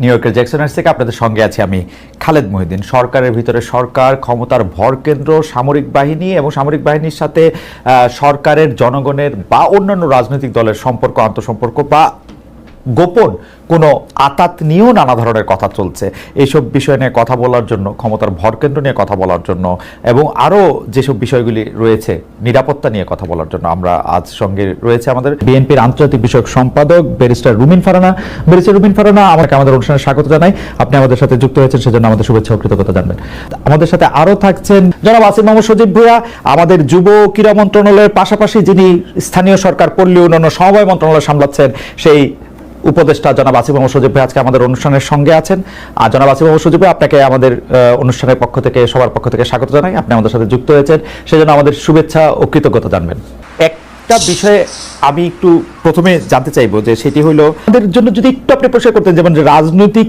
New ইয়র্কের জ্যাকসনার্স থেকে আপনাদের সঙ্গে আছি আমি খালেদ মহিউদ্দিন। সরকারের ভিতরে সরকার, ক্ষমতার ভর কেন্দ্র, সামরিক বাহিনী এবং সামরিক বাহিনীর সাথে সরকারের, জনগণের বা অন্যান্য রাজনৈতিক দলের সম্পর্ক, আন্তঃসম্পর্ক বা গোপন কোনো আতাত নিয়েও নানা ধরনের কথা চলছে। এইসব বিষয় নিয়ে কথা বলার জন্য, ক্ষমতার ভরকেন্দ্র নিয়ে কথা বলার জন্য এবং আরও যেসব বিষয়গুলি রয়েছে, নিরাপত্তা নিয়ে কথা বলার জন্য আমরা আজ সঙ্গে রয়েছে আমাদের বিএনপির আন্তর্জাতিক বিষয়ক সম্পাদক ব্যারিস্টার রুমিন ফারানা। ব্যারিস্টার রুমিন ফারানা, আমাকে আমাদের অনুষ্ঠানে স্বাগত জানাই। আপনি আমাদের সাথে যুক্ত হয়েছেন, সেজন্য আমাদের শুভেচ্ছা ও কৃতজ্ঞতা জানবেন। আমাদের সাথে আরও থাকছেন জনাব আসিম মোহাম্মদ সজীব ভুয়া আমাদের যুব ক্রীড়া মন্ত্রণালয়ের পাশাপাশি যিনি স্থানীয় সরকার পল্লী উন্নয়ন সমবায় মন্ত্রণালয় সামলাচ্ছেন, সেই উপদেষ্টা জনাব আসিফ মোহাম্মদ সজীব ভাই আজকে আমাদের অনুষ্ঠানের সঙ্গে আছেন। আর জনাব আসিফ মোহাম্মদ সজীব ভাই, আপনাকে আমাদের অনুষ্ঠানের পক্ষ থেকে, সবার পক্ষ থেকে স্বাগত জানাই। আপনি আমাদের সাথে যুক্ত হয়েছেন। সেজন্য আমাদের শুভেচ্ছা ও কৃতজ্ঞতা জানবেন। একটা বিষয়ে আমি একটু প্রথমে জানতে চাইব যে সেটি হলো আমাদের জন্য যদি একটু আপনি পরিষ্কার করতেন, যেমন রাজনৈতিক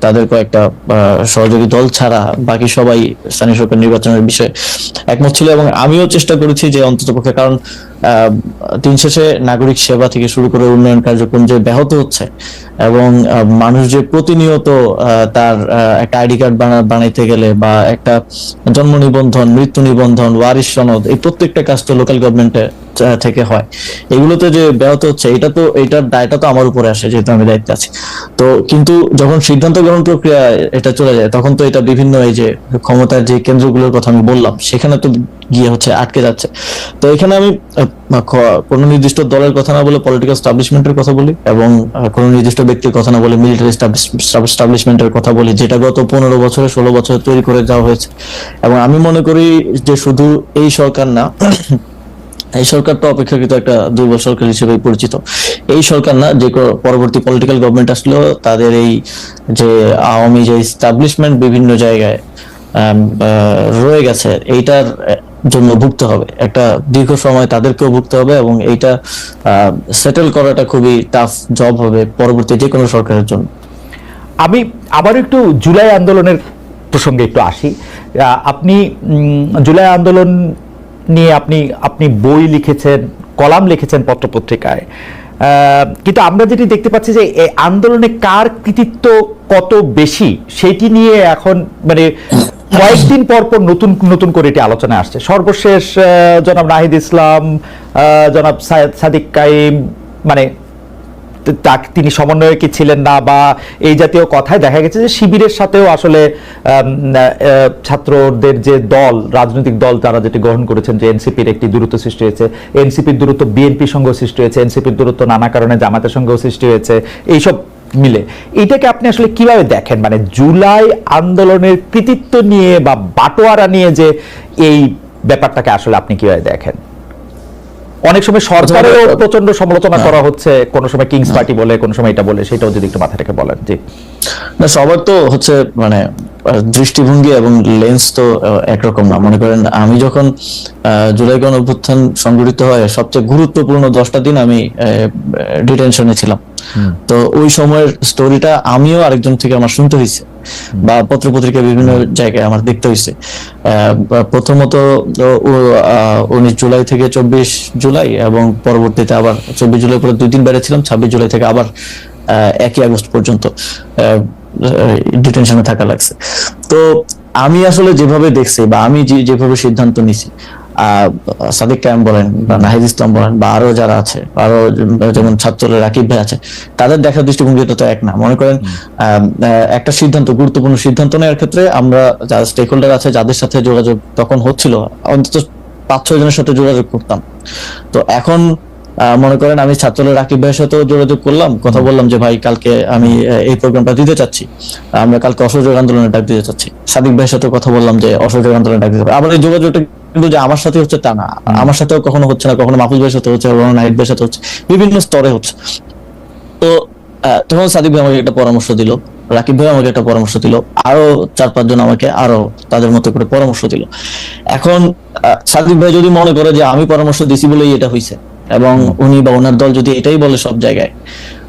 তাদের কয়েকটা সহযোগী দল ছাড়া বাকি সবাই স্থানীয় সরকার নির্বাচনের বিষয়ে একমত ছিল এবং আমিও চেষ্টা করেছি যে অন্ততপক্ষে কারণ আহ, দিন শেষে নাগরিক সেবা থেকে শুরু করে উন্নয়ন কার্যক্রম যে ব্যাহত হচ্ছে এবং মানুষ যে প্রতিনিয়ত তার একটা আইডি কার্ড বানাইতে গেলে বা একটা জন্ম নিবন্ধন মৃত্যু নিবন্ধন ওয়ারিশ সনদ এই প্রত্যেকটা কাজ তো লোকাল গভর্নমেন্টে থেকে হয়। এগুলোতে যে ব্যাহত হচ্ছে, এটা তো, এটার দায়টা তো আমার উপরে আসে, যেহেতু আমি দায়িত্বে আছি। তো কিন্তু যখন সিদ্ধান্ত গ্রহণ প্রক্রিয়া এটা চলে যায়, তখন তো এটা বিভিন্ন এই যে ক্ষমতার যে কেন্দ্রগুলোর কথা আমি বললাম, সেখানে তো গিয়ে হচ্ছে আটকে যাচ্ছে। তো এখানে আমি কোনো নির্দিষ্ট দলের কথা না বলে পলিটিক্যাল স্টাবলিশমেন্টের কথা বলি এবং কোনো নির্দিষ্ট ব্যক্তির কথা না বলে মিলিটারি স্টাবলিশমেন্টের কথা বলি, যেটা গত পনেরো বছরে, ষোলো বছরে তৈরি করে যাওয়া হয়েছে। এবং আমি মনে করি যে শুধু এই সরকার না এই সরকার তো অপেক্ষাকৃত একটা দুর্বল সরকার হিসেবে পরিচিত। এই সরকার না যে পরবর্তী পলিটিক্যাল গভর্নমেন্ট আসলেও তাদের এই যে আওয়ামী যে স্টাবলিশমেন্ট বিভিন্ন জায়গায় রয়ে গেছে, এইটার জন্য ভুগতে হবে। একটা দীর্ঘ সময় তাদেরকেও ভুগতে হবে এবং এইটা সেটেল করাটা খুবই টাফ জব হবে পরবর্তী যে কোনো সরকারের জন্য। আমি আবার একটু জুলাই আন্দোলনের প্রসঙ্গে একটু আসি। আপনি জুলাই আন্দোলন নিয়ে আপনি আপনি বই লিখেছেন, কলাম লিখেছেন পত্রপত্রিকায়। কিন্তু আমরা যেটি দেখতে পাচ্ছি যে আন্দোলনে কার কৃতিত্ব কত বেশি, সেটি নিয়ে এখন মানে কয়েকদিন পর পর নতুন নতুন করে এটি আলোচনায় আসছে। সর্বশেষ জনাব নাহিদ ইসলাম জনাব সাদিক কাইম মানে তা- সমন্বয়ে কি ছিলেন না বা এই জাতীয় কথায় দেখা গেছে যে শিবিরের সাথেও আসলে ছাত্রদের যে দল, রাজনৈতিক দল তারা যেটি গ্রহণ করেছেন যে এনসিপির একটি দূরত্ব সৃষ্টি হয়েছে। এনসিপির দূরত্ব বিএনপির সঙ্গেও সৃষ্টি হয়েছে, এনসিপির দূরত্ব নানা কারণে জামাতের সঙ্গেও সৃষ্টি হয়েছে, এইসব মিলে। এটাকে আপনি আসলে কীভাবে দেখেন? মানে জুলাই আন্দোলনের কৃতিত্ব নিয়ে বা বাটোয়ারা নিয়ে যে এই ব্যাপারটাকে আসলে আপনি কীভাবে দেখেন? অনেক সময় সরকারেরও প্রচণ্ড সমালোচনা করা হচ্ছে কোন সময় কিংস পার্টি বলে কোন সময় এটা বলে সেটাও যদি একটু মাথা রেখে বলেন জি। না সবার তো হচ্ছে মানে দৃষ্টিভঙ্গি এবং লেন্স তো একরকম না। মনে করেন আমি যখন জুলাই গণ অভ্যুত্থান সংগঠিত হয় সবচেয়ে গুরুত্বপূর্ণ দশটা দিন আমি ডিটেনশনে ছিলাম। তো ওই সময়ের স্টোরিটা আমিও আরেকজন থেকে আমার শুনতে হয়েছে। বা পত্র পত্রিকা বিভিন্ন জায়গায় আমার দেখতে হয়েছে। প্রথমত উনিশ জুলাই থেকে চব্বিশ জুলাই এবং পরবর্তীতে আবার চব্বিশ জুলাই পরে দুই দিন বেড়েছিলাম ছাব্বিশ জুলাই থেকে আবার একই আগস্ট পর্যন্ত ডিটেনশনে থাকা লাগছে। তো আমি আসলে যেভাবে দেখছি বা আমি যেভাবে সিদ্ধান্ত নিছি সাদিক কায়াম বলেন বা নাহিদ ইসলাম বলেন বা আরও যারা আছে আরও যেমন ছাত্ররা রাকিব ভাই আছে তাদের দেখার দৃষ্টিভঙ্গিটা তো এক না। মনে করেন একটা সিদ্ধান্ত গুরুত্বপূর্ণ সিদ্ধান্ত নেওয়ার ক্ষেত্রে আমরা যারা স্টেক হোল্ডার আছে যাদের সাথে যোগাযোগ তখন হচ্ছিল অন্তত পাঁচ ছয় জনের সাথে যোগাযোগ করতাম। তো এখন মনে করেন আমি ছাত্ররা রাকিব ভাইয়ের সাথেও যোগাযোগ করলাম কথা বললাম যে ভাই কালকে আমি এই প্রোগ্রামটা দিতে চাচ্ছি। আমরা কালকে অসহযোগ আন্দোলনের ডাক দিতে চাচ্ছি। সাদিক ভাইয়ের সাথে কথা বললাম যে অসহযোগ আন্দোলনের ডাক দিতে আবার এই যোগাযোগটা কিন্তু যে আমার সাথে হচ্ছে তা না। আমার সাথেও কখনো হচ্ছে না কখনো মাহফুজ ভাইয়ের সাথে হচ্ছে কখনো ভাইয়ের সাথে হচ্ছে বিভিন্ন স্তরে হচ্ছে। তো তখন সাদিক ভাই আমাকে একটা পরামর্শ দিল রাকিব ভাই আমাকে একটা পরামর্শ দিল আরও চার পাঁচজন আমাকে আরও তাদের মতো করে পরামর্শ দিল। এখন সাদিক ভাই যদি মনে করে যে আমি পরামর্শ দিছি বলেই এটা হইছে এবং উনি বা ওনার দল যদি এটাই বলে সব জায়গায়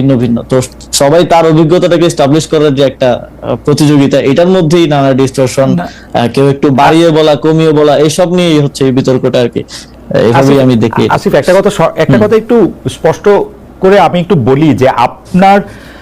ভিন্ন ভিন্ন। তো সবাই তার অভিজ্ঞতাটাকে এস্টাবলিশ করার যে একটা প্রতিযোগিতা এটার মধ্যেই নানা ডিস্টর্শন কেউ একটু বাড়িয়ে বলা কমিয়ে বলা এসব নিয়েই হচ্ছে এই বিতর্কটা আর কি। এভাবেই আমি দেখি। আসিফ একটা কথা একটা কথা একটু স্পষ্ট করে আমি একটু বলি যে আপনার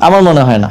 আমার মনে হয় না।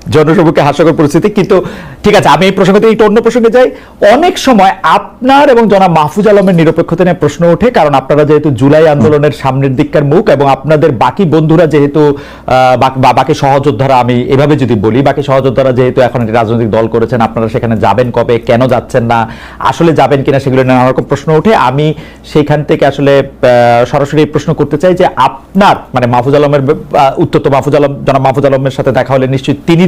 জনসম্মুখে হাস্যকর পরিস্থিতি। কিন্তু ঠিক আছে, আমি এই প্রসঙ্গ একটু অন্য প্রসঙ্গে যাই। অনেক সময় আপনার এবং জনাব মাহফুজ আলমের নিরপেক্ষতা নিয়ে প্রশ্ন ওঠে, কারণ আপনারা যেহেতু জুলাই আন্দোলনের সামনের দিককার মুখ এবং আপনাদের বাকি বন্ধুরা যেহেতু বাক- সহযোদ্ধারা, আমি এভাবে যদি বলি, বাকি সহযোদ্ধারা যেহেতু এখন একটি রাজনৈতিক দল করেছেন, আপনারা সেখানে যাবেন কবে, কেন যাচ্ছেন না, আসলে যাবেন কিনা সেগুলো নানা রকম প্রশ্ন ওঠে। আমি সেইখান থেকে আসলে সরাসরি প্রশ্ন করতে চাই যে আপনার মানে মাহফুজ আলমের উত্তর তো মাহফুজ আলম, জনাব মাহফুজ আলমের সাথে দেখা হলে নিশ্চয়ই তিনি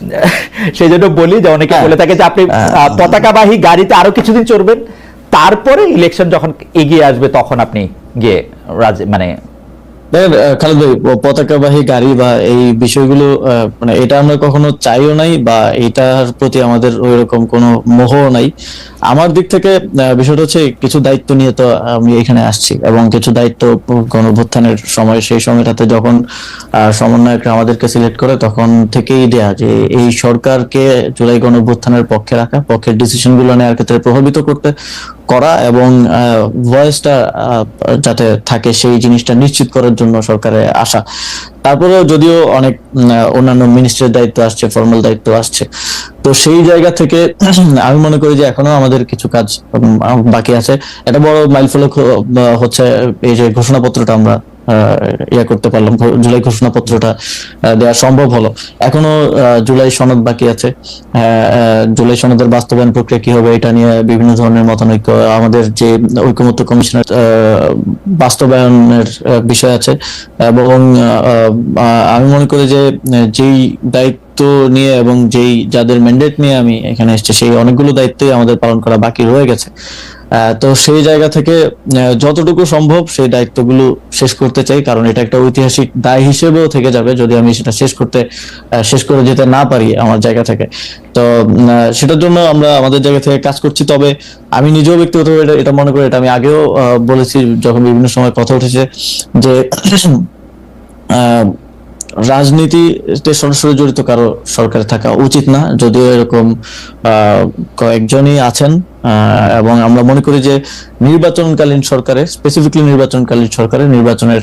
সেই জন্য বলি যে অনেকে হ্যাঁ। বলে থাকে যে আপনি পতাকাবাহী গাড়িতে আরও কিছুদিন চড়বেন তারপরে ইলেকশন যখন এগিয়ে আসবে তখন আপনি গিয়ে রাজ- মানে খালেদ ভাই পতাকাবাহী গাড়ি বা এই বিষয়গুলো আহ, মানে এটা আমরা কখনো চাইও নাই বা এটার প্রতি আমাদের ওই রকম কোনো মোহ নাই আমার দিক থেকে বিষয়টা হচ্ছে কিছু দায়িত্ব নিয়ে তো আমি এখানে আসছি এবং কিছু দায়িত্ব গণভ্যুত্থানের সময়, সেই সময়টাতে যখন সমন্বয়করা আমাদেরকে সিলেক্ট করে তখন থেকেই দেয়া যে এই সরকারকে জুলাই গণভ্যুত্থানের পক্ষে রাখা, পক্ষের ডিসিশনগুলো নেওয়ার ক্ষেত্রে প্রভাবিত করতে করা এবং ভয়েসটা যাতে থাকে সেই জিনিসটা নিশ্চিত করার জন্য সরকারে আসা। তারপরেও যদিও অনেক অন্যান্য মিনিস্ট্রির দায়িত্ব আসছে ফর্মাল দায়িত্ব আসছে, তো সেই জায়গা থেকে আমি মনে করি যে এখনও আমাদের কিছু কাজ বাকি আছে। এটা বড় মাইলফলক ফলক হচ্ছে এই যে ঘোষণাপত্রটা আমরা ইয়ে করতে পারলাম জুলাই ঘোষণাপত্রটা দেওয়া সম্ভব হলো। এখনও জুলাই সনদ বাকি আছে। জুলাই সনদের বাস্তবায়ন প্রক্রিয়া কি হবে এটা নিয়ে বিভিন্ন ধরনের মতানৈক্য, আমাদের যে ঐকমত্য কমিশনের বাস্তবায়নের বিষয় আছে। এবং আমি মনে করি যে, যেই দায়িত্ব নিয়ে এবং যেই যাদের ম্যান্ডেট নিয়ে আমি এখানে এসেছি, সেই অনেকগুলো দায়িত্বই আমাদের পালন করা বাকি রয়ে গেছে। তো সেই জায়গা থেকে যতটুকু সম্ভব সেই দায়িত্বগুলো শেষ করতে চাই, কারণ এটা একটা ঐতিহাসিক দায় হিসেবেও থেকে যাবে যদি আমি সেটা শেষ করতে শেষ করে যেতে না পারি আমার জায়গা থেকে। তো সেটার জন্য আমরা আমাদের জায়গা থেকে কাজ করছি। তবে আমি নিজেও ব্যক্তিগতভাবে এটা- মনে করি, এটা আমি আগেও বলেছি যখন বিভিন্ন সময় কথা উঠেছে যে রাজনীতিতে সরাসরি জড়িত কারও সরকারে থাকা উচিত না। যদিও এরকম কয়েকজনই আছেন এবং আমরা মনে করি যে নির্বাচনকালীন সরকারে স্পেসিফিকলি নির্বাচনকালীন সরকারে নির্বাচনের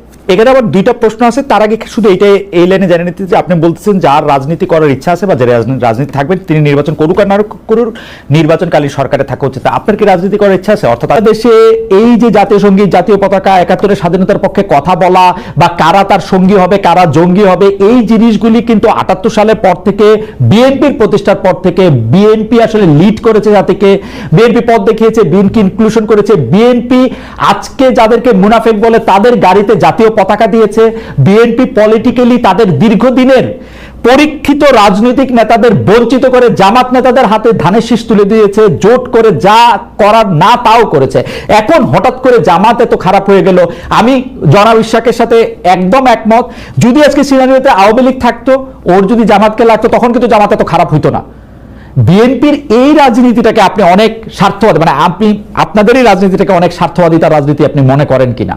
এখানে আবার দুইটা প্রশ্ন আছে। তার আগে শুধু এইটাই, এই লাইনে জানিয়ে নিতে যে আপনি বলতেছেন যার রাজনীতি করার ইচ্ছা আছে বা যে রাজনীতি- থাকবেন তিনি নির্বাচন করুক আর না করুক নির্বাচনকালীন সরকারে থাকা উচিত। আপনার কি রাজনীতি করার ইচ্ছা আছে? অর্থাৎ দেশে এই যে জাতীয় সংগীত, জাতীয় পতাকা, একাত্তরের স্বাধীনতার পক্ষে কথা বলা বা কারা তার সঙ্গী হবে, কারা জঙ্গি হবে, এই জিনিসগুলি কিন্তু আটাত্তর সালের পর থেকে বিএনপির প্রতিষ্ঠার পর থেকে বিএনপি আসলে লিড করেছে জাতিকে। বিএনপি পদ দেখিয়েছে, বিএনপি ইনক্লুশন করেছে। বিএনপি আজকে যাদেরকে মুনাফেক বলে তাদের গাড়িতে জাতীয় পতাকা দিয়েছে। বিএনপি পলিটিক্যালি তাদের দীর্ঘদিনের পরীক্ষিত রাজনৈতিক নেতাদের বঞ্চিত করে, জামাত নেতাদের হাতে ধানের শীষ তুলে দিয়েছে, জোট করে যা করার না তাও করেছে। এখন হঠাৎ করে জামাত এত খারাপ হয়ে গেল। আমি জনাব ইশাকের সাথে একদম একমত। যদি আজকে সিনারিওতে আওয়ামী লীগ থাকতো, ওর যদি জামাতকে লাগতো, তখন কিন্তু জামাত এত খারাপ হইতো না। বিএনপির এই রাজনীতিটাকে আপনি অনেক স্বার্থবাদী মানে আপনি আপনাদেরই রাজনীতিটাকে অনেক স্বার্থবাদিতার রাজনীতি আপনি মনে করেন কিনা?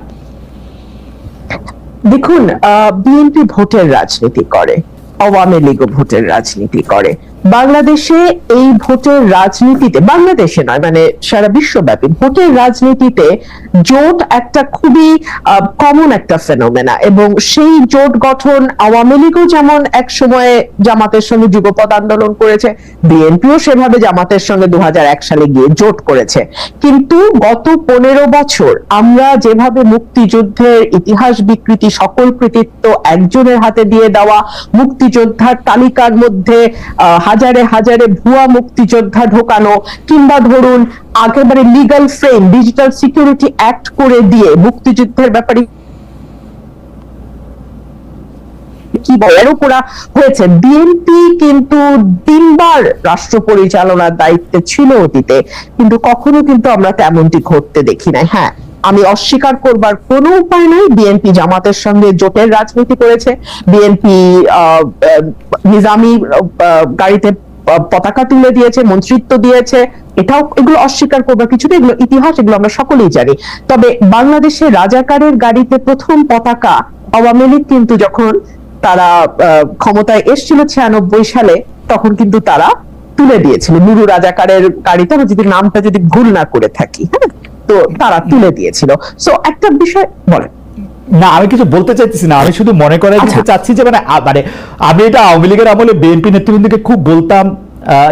দেখুন বিএনপি ভোটের রাজনীতি করে আওয়ামী লীগও ভোটের রাজনীতি করে। বাংলাদেশে এই ভোটের রাজনীতিতে বাংলাদেশে নয় মানে সারা বিশ্বব্যাপী ভোটের রাজনীতিতে জোট একটা খুবই কমন একটা ফেনোমেনা এবং সেই জোট গঠন আওয়ামী লীগও যেমন এক সময়ে জামাতের সঙ্গে যুগপদ আন্দোলন করেছে বিএনপিও সেভাবে জামাতের সঙ্গে দু হাজার এক সালে গিয়ে জোট করেছে। কিন্তু গত পনেরো বছর আমরা যেভাবে মুক্তিযুদ্ধের ইতিহাস বিকৃতি সকল কৃতিত্ব একজনের হাতে দিয়ে দেওয়া মুক্তিযোদ্ধার তালিকার মধ্যে আহ, হাজারে হাজারে ভুয়া মুক্তিযোদ্ধা ঢোকানো কিংবা ধরুন একেবারে legal frame digital security act করে দিয়ে মুক্তিযুদ্ধের ব্যাপারে কি বলারও করা হয়েছে। বিএনপি কিন্তু তিনবার রাষ্ট্র পরিচালনার দায়িত্বে ছিল অতীতে, কিন্তু কখনো কিন্তু আমরা তেমনটি ঘটতে দেখি নাই। হ্যাঁ আমি অস্বীকার করবার কোনো উপায় নাই। বিএনপি জামাতের সঙ্গে জোটের রাজনীতি করেছে। বিএনপি নিজামি গাড়িতে পতাকা তুলে দিয়েছে মন্ত্রিত্ব দিয়েছে। এটাও এগুলো অস্বীকার করবার কিছু নেই, এগুলো ইতিহাস এগুলো আমরা সকলেই জানি। তবে বাংলাদেশে রাজাকারের গাড়িতে প্রথম পতাকা আওয়ামী লীগ কিন্তু যখন তারা ক্ষমতায় এসেছিল ছিয়ানব্বই সালে তখন কিন্তু তারা তুলে দিয়েছিল। নুরু রাজাকারের গাড়িতে আমি যদি নামটা যদি ভুল না করে থাকি হ্যাঁ? তো তারা তুলে দিয়েছিল। সো একটা বিষয় বলেন। না আমি কিছু বলতে চাইতেছি না আমি শুধু মনে করে দিতে আচ্ছা। চাচ্ছি যে মানে মানে আমি এটা আওয়ামী লীগের আমলে বিএনপি নেতৃবৃন্দকে খুব বলতাম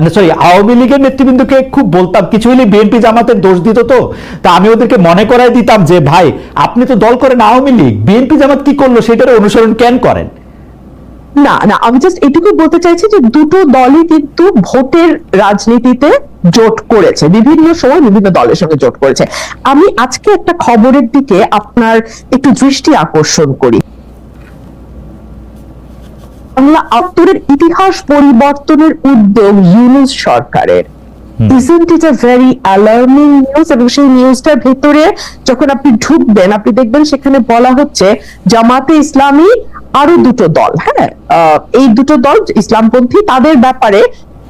সরি আওয়ামী লীগের নেতৃবৃন্দকে খুব বলতাম কিছু হলে বিএনপি জামাতের দোষ দিত তো তা আমি ওদেরকে মনে করাই দিতাম যে ভাই আপনি তো দল করেন আওয়ামী লীগ বিএনপি জামাত কি করল সেটার অনুসরণ কেন করেন না না, আমি জাস্ট এটুকু বলতে চাইছি যে দুটো দলই কিন্তু ভোটের রাজনীতিতে জোট করেছে, বিভিন্ন সময় বিভিন্ন দলের সঙ্গে জোট করেছে। আমি আজকে একটা খবরের দিকে আপনার একটু দৃষ্টি আকর্ষণ করি। বাংলা আত্মরের ইতিহাস পরিবর্তনের উদ্যোগ ইউনুস সরকারের। Isn't it a very alarming news এবং সেই নিউজটার ভেতরে যখন আপনি ঢুকবেন, আপনি দেখবেন সেখানে বলা হচ্ছে জামাতে ইসলামী আরও দুটো দল হ্যাঁ? এই দুটো দল ইসলামপন্থী, তাদের ব্যাপারে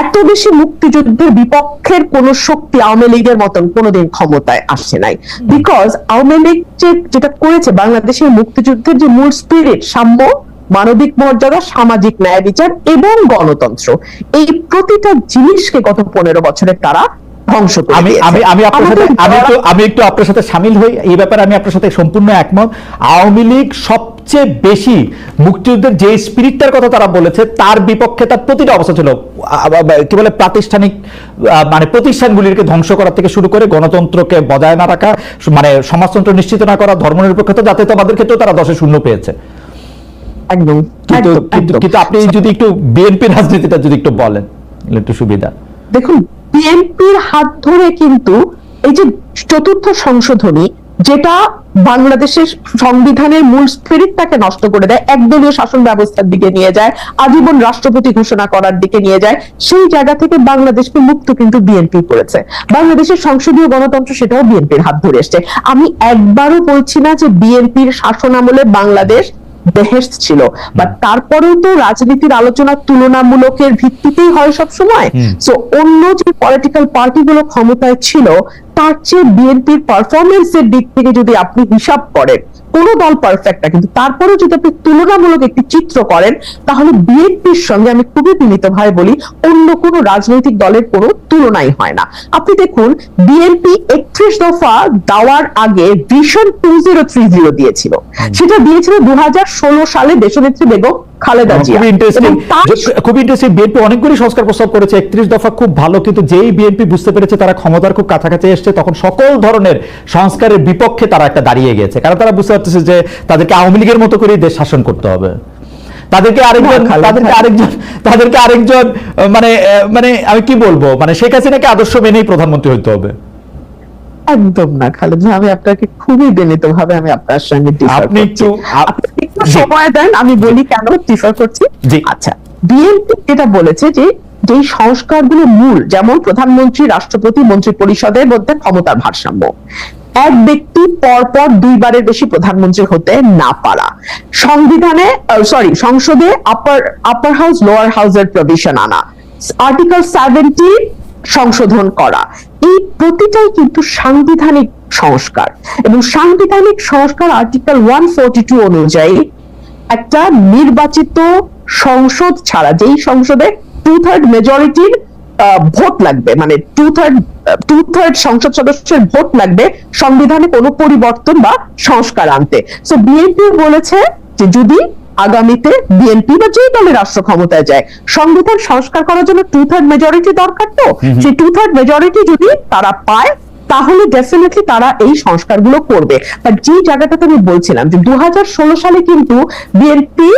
এত বেশি মুক্তিযুদ্ধের বিপক্ষের কোন শক্তি আওয়ামী লীগের মতন কোনোদিন ক্ষমতায় আসছে নাই। বিকজ আওয়ামী লীগ যেটা করেছে বাংলাদেশের মুক্তিযুদ্ধের যে মূল স্পিরিট সাম্য, মানবিক মর্যাদা, সামাজিক ন্যায় বিচার এবং গণতন্ত্র, এই প্রতিটা জিনিসকে গত পনেরো বছরে তারা ধ্বংস আমি আমি আমি আপনার সাথে আমি একটু আমি একটু আপনার সাথে সামিল হই। এই ব্যাপারে আমি আপনার সাথে সম্পূর্ণ একমত। আওয়ামী লীগ সবচেয়ে বেশি মুক্তিযুদ্ধের যে স্পিরিটটার কথা তারা বলেছে তার বিপক্ষে তার প্রতিটা অবস্থা ছিল কি বলে প্রাতিষ্ঠানিক মানে প্রতিষ্ঠানগুলিকে ধ্বংস করা থেকে শুরু করে গণতন্ত্রকে বজায় না রাখা মানে সমাজতন্ত্র নিশ্চিত না করা ধর্মনিরপেক্ষতা যাতে তোমাদের ক্ষেত্রেও তারা দশে শূন্য পেয়েছে। একদম। কিন্তু আপনি যদি একটু বিএনপি রাজনীতিটা যদি একটু বলেন একটু সুবিধা। দেখুন বিএনপির হাত ধরে কিন্তু এই যে চতুর্থ সংশোধনী, যেটা বাংলাদেশের সংবিধানের মূল স্পিরিটটাকে নষ্ট করে দেয়, একদলীয় শাসন ব্যবস্থার দিকে নিয়ে যায়, আজীবন রাষ্ট্রপতি ঘোষণা করার দিকে নিয়ে যায়, সেই জায়গা থেকে বাংলাদেশকে মুক্ত কিন্তু বিএনপি করেছে। বাংলাদেশের সংসদীয় গণতন্ত্র সেটাও বিএনপির হাত ধরে এসছে। আমি একবারও বলছি না যে বিএনপির শাসন আমলে বাংলাদেশ বেহেস্ট ছিল বাট তারপরেও তো রাজনীতির আলোচনা তুলনামূলকের ভিত্তিতেই হয় সব সময়। সো অন্য যে পলিটিক্যাল পার্টিগুলো ক্ষমতায় ছিল তার চেয়ে বিএনপির পারফরমেন্সের দিক থেকে যদি আপনি হিসাব করেন কোন দল পারফেক্ট না কিন্তু তারপরেও যদি আপনি তুলনামূলক একটি চিত্র করেন তাহলে বিএনপির সঙ্গে আমি খুবই বিনীত ভাই বলি অন্য কোনো রাজনৈতিক দলের কোনো তুলনাই হয় না। আপনি দেখুন বিএনপি একত্রিশ দফা দেওয়ার আগে vision two zero three zero দিয়েছিল। সেটা দিয়েছিল দু হাজার ষোলো সালে দেশনেত্রী বেগম খালেদা জিয়া। খুব ইন্টারেস্টিং বিএনপি অনেকগুলি সংস্কার প্রস্তাব করেছে একত্রিশ দফা খুব ভালো কিন্তু যেই বিএনপি বুঝতে পেরেছে তারা ক্ষমতার খুব কাছাকাছি এসছে তখন সকল ধরনের সংস্কারের বিপক্ষে তারা একটা দাঁড়িয়ে গেছে কারণ তারা বুঝতে পারতেছে যে তাদেরকে আওয়ামী লীগের মতো করেই দেশ শাসন করতে হবে। তাদেরকে আরেকজন তাদেরকে আরেকজন তাদেরকে আরেকজন মানে মানে আমি কি বলব? মানে শেখ হাসিনাকে আদর্শ মেনেই প্রধানমন্ত্রী হইতে হবে। একদম না খালেদ ভাই, আমি আপনাকে খুবই বিনীত ভাবে আমি আপনার সঙ্গে আপনি একটু সময় দেন আমি বলি কেন ডিফার করছি। আচ্ছা। বিএনপি যেটা বলেছে যে যে সংস্কারগুলো মূল, যেমন প্রধানমন্ত্রী, রাষ্ট্রপতি মন্ত্রী পরিষদের মধ্যে ক্ষমতার ভারসাম্য। এক ব্যক্তি পরপর দুইবারের বেশি প্রধানমন্ত্রী হতে না পারা। সংবিধানে সরি সংসদে আপার আপার হাউস লোয়ার হাউসের প্রভিশন আনা। আর্টিকেল সেভেন্টি সংশোধন করা। এই প্রতিটাই কিন্তু সাংবিধানিক সংস্কার। এবং সাংবিধানিক সংস্কার আর্টিকেল ওয়ান অনুযায়ী একটা নির্বাচিত সংসদ ছাড়া যেই সংসদে টু থার্ড মেজরিটির ভোট লাগবে মানে টু থার্ড টু থার্ড সংসদ সদস্যের ভোট লাগবে সংবিধানে কোনো পরিবর্তন বা সংস্কার আনতে। সো বিএনপি বলেছে যে যদি আগামীতে বিএনপি বা যে দলের রাষ্ট্র ক্ষমতায় যায় সংবিধান সংস্কার করার জন্য টু থার্ড মেজরিটি দরকার তো? সেই টু থার্ড মেজরিটি যদি তারা পায় তাহলে ডেফিনেটলি তারা এই সংস্কারগুলো করবে। বাট যে জায়গাটাতে আমি বলছিলাম যে দু হাজার ষোলো সালে কিন্তু বিএনপি